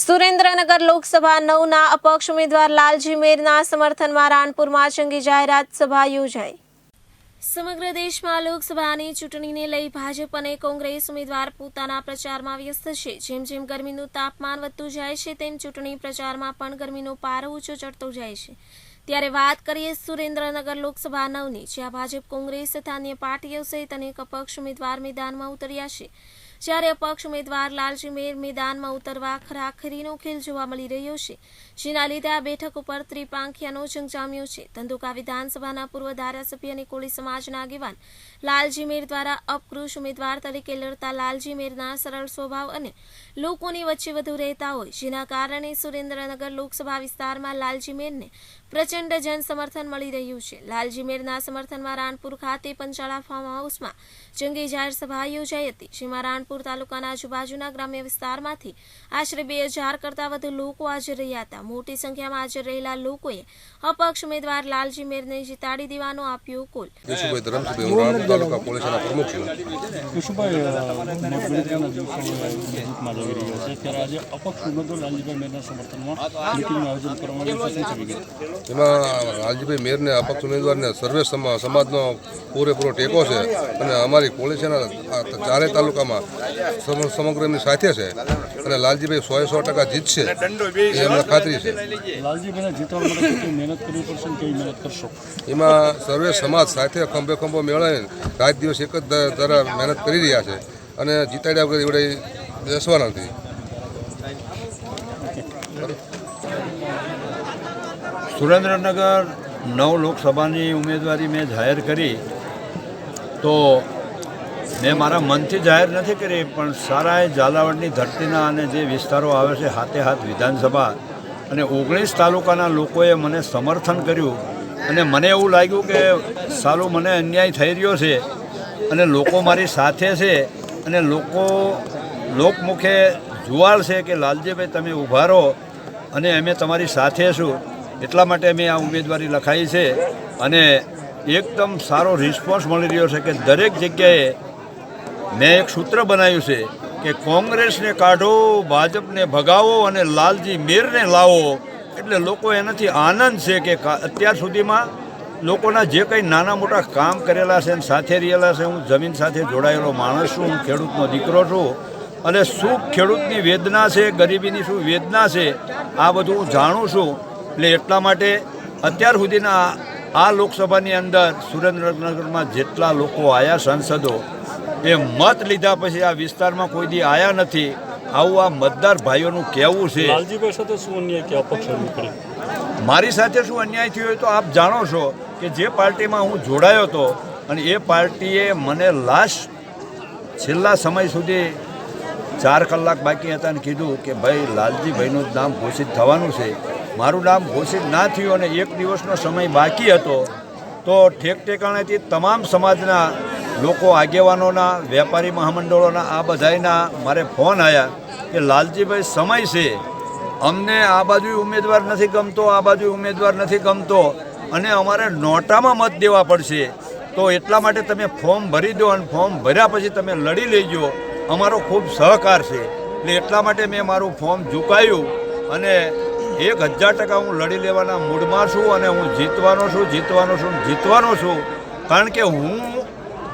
સુરેન્દ્રનગર લોકસભા નવના અપક્ષ ઉમેદવાર લાલજી મેરના સમર્થનમાં રાણપુરમાં જંગી જાહેરાત સભા યોજાઈ. સમગ્ર દેશમાં લોકસભાની ચૂંટણીને લઈ ભાજપ અને કોંગ્રેસ ઉમેદવાર પોતાના પ્રચારમાં વ્યસ્ત છે. જેમ જેમ ગરમીનું તાપમાન વધતું જાય છે, તેમ ચૂંટણી પ્રચારમાં પણ ગરમીનો પારો ઊંચો ચડતો જાય છે. ત્યારે વાત કરીએ સુરેન્દ્રનગર લોકસભા નવની, જ્યાં ભાજપ, કોંગ્રેસ તથા અન્ય પાર્ટીઓ સહિત અનેક અપક્ષ ઉમેદવાર મેદાનમાં ઉતર્યા છે. જ્યારે અપક્ષ ઉમેદવાર લાલજી મેદાનમાં ઉતરવા ખરાખરીનો ખેલ જોવા મળી રહ્યો છે. જેના લીધે આ બેઠક ઉપર ત્રિપાંખિયાનો જંગ જામ્યો છે. ધંધુકા વિધાનસભાના પૂર્વ ધારાસભ્ય અને કોળી સમાજના આગેવાન લાલજી મેર દ્વારા અપકૃષ ઉમેદવાર તરીકે લડતા લાલજી મેરના સરળ સ્વભાવ અને લોકોની વચ્ચે વધુ રહેતા હોય, જેના કારણે સુરેન્દ્રનગર લોકસભા વિસ્તારમાં લાલજી મેરને પ્રચંડ જન સમર્થન મળી રહ્યું છે. લાલજી મેરના સમર્થનમાં રાણપુર ખાતે પંચાળા ફાર્મ હાઉસમાં જંગી જાહેર સભા યોજાઈ હતી. જેમાં રાણપુર તાલુકાના આજુબાજુના ગ્રામ્ય વિસ્તારમાંથી આશરે બે હજાર કરતાં વધુ લોકો હાજર રહ્યા હતા. મોટી સંખ્યામાં હાજર રહેલા લોકોએ અપક્ષ ઉમેદવાર લાલજી મેરને જીતાડી દેવાનો આપ્યો કોલ. આજે અપક્ષ ઉમેદવાર લાલજીભાઈ મેરના સમર્થનમાં મિટિંગનું આયોજન કરવામાં એમાં લાલજીભાઈ મેરને અપક્ષ ઉમેદવારને સર્વે સમા- સમાજનો પૂરેપૂરો ટેકો છે અને અમારી પોલીસના ચારે તાલુકામાં સમ- સમગ્ર એમની સાથે છે અને લાલજીભાઈ સો સો ટકા જીતશે એ અમને ખાતરી છે. એમાં સર્વે સમાજ સાથે ખંભે ખંભો મેળવીને રાત દિવસ એક જ ધરા મહેનત કરી રહ્યા છે અને જીતાડ્યા વગર એવડે બેસવાના નથી. સુરેન્દ્રનગર નવ લોકસભાની ઉમેદવારી મેં જાહેર કરી. તો મેં મારા મનથી જાહેર નથી કરી, પણ સારા એ ઝાલાવાડની ધરતીના અને જે વિસ્તારો આવે છે, હાથે હાથ વિધાનસભા અને ઓગણીસ તાલુકાના લોકોએ મને સમર્થન કર્યું અને મને એવું લાગ્યું કે સારું મને અન્યાય થઈ રહ્યો છે અને લોકો મારી સાથે છે અને લોકો લોકમુખે જુવાળ છે કે, લાલજીભાઈ, તમે ઊભા રહો અને અમે તમારી સાથે છું. એટલા માટે મેં આ ઉમેદવારી લખાઈ છે અને એકદમ સારો રિસ્પોન્સ મળી રહ્યો છે કે દરેક જગ્યાએ મેં એક સૂત્ર બનાવ્યું છે કે કોંગ્રેસને કાઢો, ભાજપને ભગાવો અને લાલજી મેરને લાવો. એટલે લોકો એનાથી આનંદ છે કે અત્યાર સુધીમાં લોકોના જે કંઈ નાના મોટા કામ કરેલા છે અને સાથે રહેલા છે, હું જમીન સાથે જોડાયેલો માણસ છું, હું ખેડૂતનો દીકરો છું. અને શું ખેડૂતની વેદના છે, ગરીબીની શું વેદના છે, આ બધું હું જાણું છું. એટલે એટલા માટે અત્યાર સુધીના આ લોકસભાની અંદર સુરેન્દ્રનગરમાં જેટલા લોકો આવ્યા સાંસદો એ મત લીધા પછી આ વિસ્તારમાં કોઈ દી આવ્યા નથી. આવું આ મતદાર ભાઈઓનું કહેવું છે. લાલજીભાઈ સાથે શું અન્યાય કે અપક્ષ મારી સાથે શું અન્યાય થયો હોય તો આપ જાણો છો કે જે પાર્ટીમાં હું જોડાયો હતો અને એ પાર્ટીએ મને લાસ્ટ છેલ્લા સમય સુધી ચાર કલાક બાકી હતા અને કીધું કે ભાઈ લાલજીભાઈનું જ નામ ઘોષિત થવાનું છે. મારું નામ ઘોષિત ના થયું અને એક દિવસનો સમય બાકી હતો, તો ઠેક ઠેકાણેથી તમામ સમાજના લોકો, આગેવાનોના, વેપારી મહામંડળોના, આ બધાયના મારે ફોન આવ્યા કે લાલજીભાઈ સમય છે, અમને આ બાજુ ઉમેદવાર નથી ગમતો, આ બાજુ ઉમેદવાર નથી ગમતો અને અમારે નોટામાં મત દેવા પડશે. તો એટલા માટે તમે ફોર્મ ભરી દો અને ફોર્મ ભર્યા પછી તમે લડી લેજો. અમારો ખૂબ સહકાર છે. એટલે એટલા માટે મેં મારું ફોર્મ ઝુકાયું અને એક હજાર ટકા હું લડી લેવાના મૂડમાં છું અને હું જીતવાનો છું જીતવાનો છું જીતવાનો છું. કારણ કે હું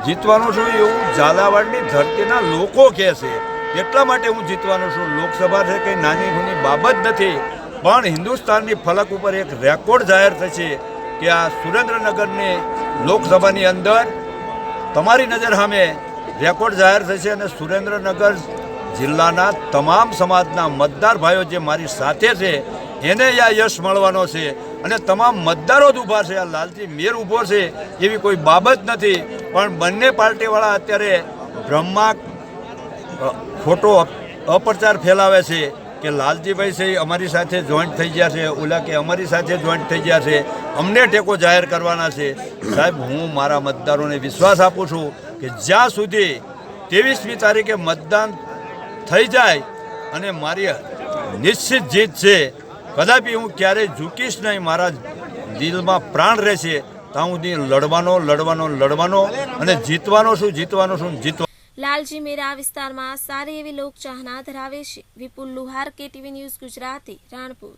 જીતવાનો છું એવું ઝાલાવાડની ધરતીના લોકો કહે છે. એટલા માટે હું જીતવાનો છું. લોકસભા છે કંઈ નાની ઘણી બાબત નથી. પણ હિન્દુસ્તાનની ફલક ઉપર એક રેકોર્ડ જાહેર થશે કે આ સુરેન્દ્રનગરની લોકસભાની અંદર તમારી નજર સામે રેકોર્ડ જાહેર થશે અને સુરેન્દ્રનગર જિલ્લાના તમામ સમાજના મતદાર ભાઈઓ જે મારી સાથે છે એને આ યશ મળવાનો છે અને તમામ મતદારો જ ઊભા છે આ લાલજી મેર ઊભો છે એવી કોઈ બાબત નથી. પણ બંને પાર્ટીવાળા અત્યારે અ, ખોટો અપ- અપપ્રચાર ફેલાવે છે કે લાલજીભાઈ છે અમારી સાથે જોઈન્ટ થઈ ગયા છે ઓલા કે અમારી સાથે જોઈન્ટ થઈ ગયા છે અમને ટેકો જાહેર કરવાના છે. સાહેબ હું મારા મતદારોને વિશ્વાસ આપું છું કે જ્યાં સુધી ત્રેવીસમી તારીખે મતદાન થઈ જાય અને મારી નિશ્ચિત જીત છે કદાપી હું ક્યારેય ઝૂકીશ નહીં, મારા દિલમાં પ્રાણ રહેશે ત્યાં સુધી લડવાનો લડવાનો લડવાનો અને જીતવાનો છું જીતવાનો છું, જીતવાનો લાલજી મેરા વિસ્તારમાં સારી એવી લોકચાહના ધરાવે છે. Vipul Luhar, KTV news Gujarati, Ranpur.